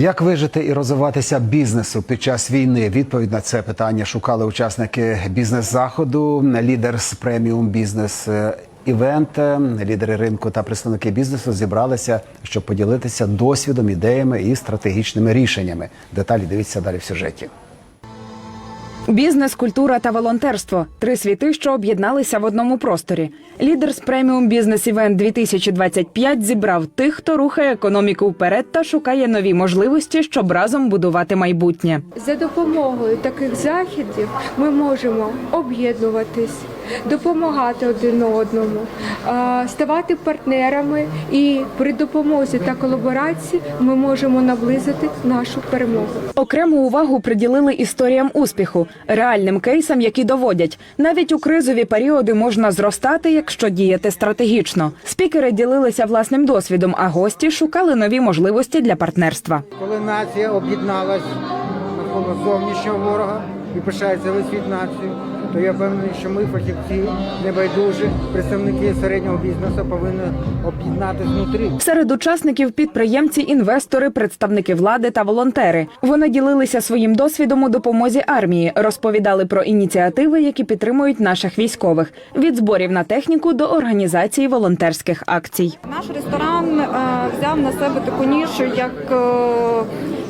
Як вижити і розвиватися бізнесу під час війни? Відповідь на це питання шукали учасники бізнес-заходу, лідер з преміум бізнес. Івент, лідери ринку та представники бізнесу зібралися, щоб поділитися досвідом, ідеями і стратегічними рішеннями. Деталі дивіться далі в сюжеті. Бізнес, культура та волонтерство три світи, що об'єдналися в одному просторі. Лідер з преміум бізнес івент 2025 зібрав тих, хто рухає економіку вперед та шукає нові можливості, щоб разом будувати майбутнє. За допомогою таких заходів ми можемо об'єднуватись, допомагати один одному, ставати партнерами, і при допомозі та колаборації ми можемо наблизити нашу перемогу. Окрему увагу приділили історіям успіху, реальним кейсам, які доводять, навіть у кризові періоди можна зростати, якщо діяти стратегічно. Спікери ділилися власним досвідом, а гості шукали нові можливості для партнерства. Коли нація об'єдналась навколо зовнішнього ворога і пишається весь світ націю, то я впевнений, що ми, фахівці, небайдужі, представники середнього бізнесу, повинні об'єднатися внутрі. Серед учасників підприємці, інвестори, представники влади та волонтери. Вони ділилися своїм досвідом у допомозі армії, розповідали про ініціативи, які підтримують наших військових від зборів на техніку до організації волонтерських акцій. Наш ресторан е, взяв на себе таку нішу, як е,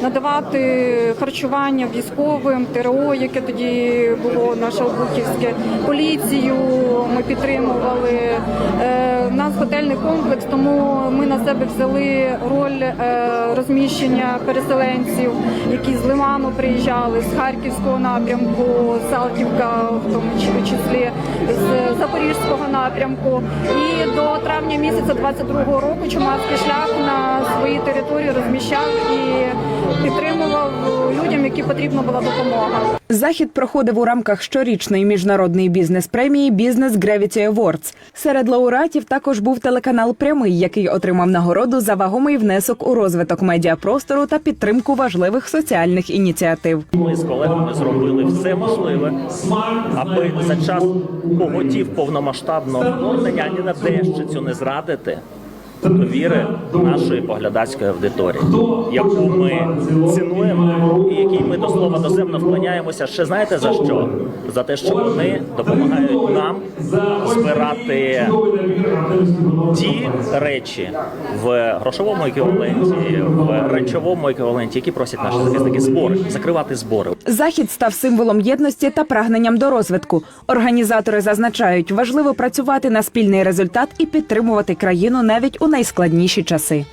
надавати харчування військовим, ТРО, яке тоді було наше обухівське, поліцію. Ми підтримували. Е, У нас готельний комплекс, тому ми на себе взяли роль е, розміщення переселенців, які з Лиману приїжджали, з Харківського напрямку, Салтівка, в тому числі з Запорізького напрямку. І до травня місяця 22-го року Чумацький шлях на своїй території розміщав і підтримував людям, які потрібна була допомога. Захід проходив у рамках щорічної міжнародної бізнес-премії Бізнес Gravity Awards. Серед лауреатів також був телеканал Прямий, який отримав нагороду за вагомий внесок у розвиток медіапростору та підтримку важливих соціальних ініціатив. Ми з колегами зробили все можливе, аби за час поготів повномасштабного вторгнення ні на дещицю не зрадити довіри нашої поглядацької аудиторії, яку ми цінуємо і якій ми до слова доземно вклоняємося. Ще знаєте за що? За те, що вони допомагають збирати ті речі в грошовому еквіваленті, в речовому еквіваленті, які просять наші захисники збори, закривати збори. Захід став символом єдності та прагненням до розвитку. Організатори зазначають, важливо працювати на спільний результат і підтримувати країну навіть у найскладніші часи.